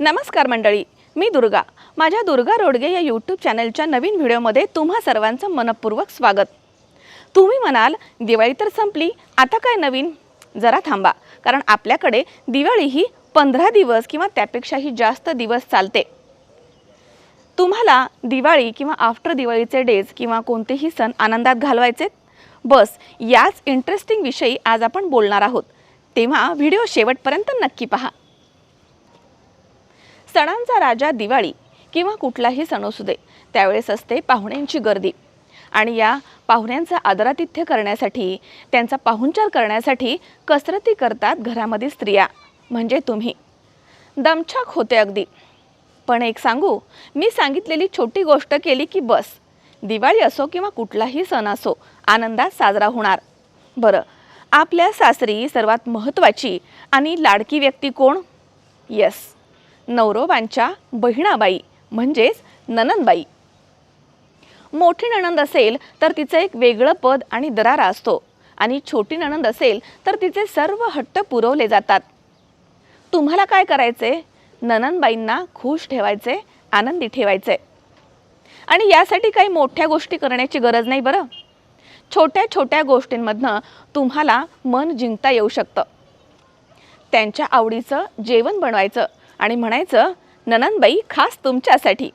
नमस्कार मंडळी मी दुर्गा. माझ्या दुर्गा रोडगे या यूट्यूब चॅनलच्या नवीन व्हिडिओमध्ये तुम्हा सर्वांचं मनपूर्वक स्वागत. तुम्ही म्हणाल दिवाळी तर संपली आता काय नवीन? जरा थांबा कारण आपल्याकडे दिवाळी ही पंधरा दिवस किंवा त्यापेक्षाही जास्त दिवस चालते. तुम्हाला दिवाळी किंवा आफ्टर दिवाळीचे डेज किंवा कोणतेही सण आनंदात घालवायचे? बस याच इंटरेस्टिंग विषयी आज आपण बोलणार आहोत. तेव्हा व्हिडिओ शेवटपर्यंत नक्की पहा. सणांचा राजा दिवाळी किंवा कुठलाही सण असू दे त्यावेळेस असते पाहुण्यांची गर्दी. आणि या पाहुण्यांचा आदरातिथ्य करण्यासाठी त्यांचा पाहुणचार करण्यासाठी कसरती करतात घरामध्ये स्त्रिया म्हणजे तुम्ही. दमछाक होते अगदी. पण एक सांगू मी सांगितलेली छोटी गोष्ट केली की बस. दिवाळी असो किंवा कुठलाही सण असो आनंदात साजरा होणार. बरं आपल्या सासरी सर्वात महत्त्वाची आणि लाडकी व्यक्ती कोण? येस नवरोबांच्या बहिणाबाई म्हणजेच ननंदबाई. मोठी नणंद असेल तर तिचं एक वेगळं पद आणि दरारा असतो. आणि छोटी नणंद असेल तर तिचे सर्व हट्ट पुरवले जातात. तुम्हाला काय करायचे? ननंदबाईंना खुश ठेवायचे आनंदी ठेवायचे. आणि यासाठी काही मोठ्या गोष्टी करण्याची गरज नाही बरं. छोट्या छोट्या गोष्टींमधनं तुम्हाला मन जिंकता येऊ शकतं. त्यांच्या आवडीचं जेवण बनवायचं आणि म्हणायचं ननंदबाई खास तुमच्यासाठी.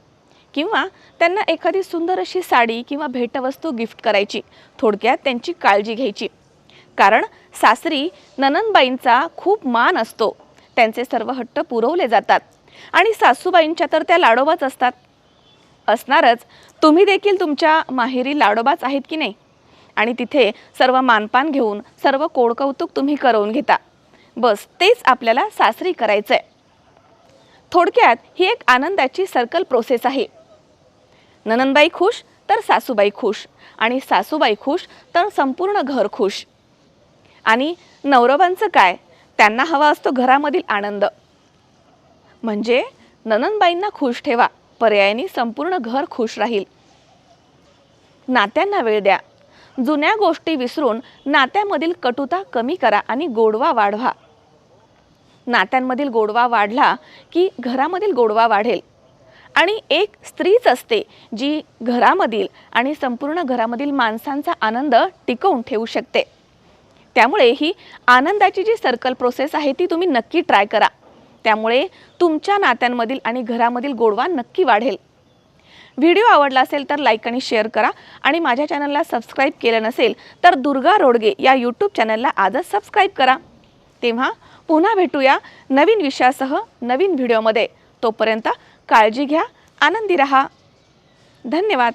किंवा त्यांना एखादी सुंदर अशी साडी किंवा भेटवस्तू गिफ्ट करायची थोडक्यात त्यांची काळजी घ्यायची. कारण सासरी ननंदबाईंचा खूप मान असतो. त्यांचे सर्व हट्ट पुरवले जातात. आणि सासूबाईंच्या तर त्या लाडोबाच असतात. असणारच तुम्ही देखील तुमच्या माहेरी लाडोबाच आहेत की नाही? आणि तिथे सर्व मानपान घेऊन सर्व कोडकौतुक तुम्ही करवून घेता. बस तेच आपल्याला सासरी करायचं आहे थोडक्यात ही एक आनंदाची सर्कल प्रोसेस आहे. ननंदबाई खुश तर सासूबाई खुश. आणि सासूबाई खुश तर संपूर्ण घर खुश. आणि नवरबांचं काय? त्यांना हवा असतो घरामधील आनंद. म्हणजे ननंदबाईंना खुश ठेवा पर्यायाने संपूर्ण घर खुश राहील. नात्यांना वेळ द्या. जुन्या गोष्टी विसरून नात्यामधील कटुता कमी करा आणि गोडवा वाढवा. नात्यांमधील गोडवा वाढला की घरामधील गोडवा वाढेल. आणि एक स्त्रीच असते जी घरामधील आणि संपूर्ण घरामधील माणसांचा आनंद टिकवून ठेवू शकते. त्यामुळे ही आनंदाची जी सर्कल प्रोसेस आहे ती तुम्ही नक्की ट्राय करा. त्यामुळे तुमच्या नात्यांमधील आणि घरामधील गोडवा नक्की वाढेल. व्हिडिओ आवडला असेल तर लाईक आणि शेअर करा आणि माझ्या चॅनलला सबस्क्राईब केलं नसेल तर दुर्गा रोडगे या यूट्यूब चॅनलला आजच सबस्क्राईब करा. तेव्हा पुन्हा भेटूया नवीन विषयासह नवीन व्हिडिओमध्ये. तोपर्यंत काळजी घ्या आनंदी रहा. धन्यवाद.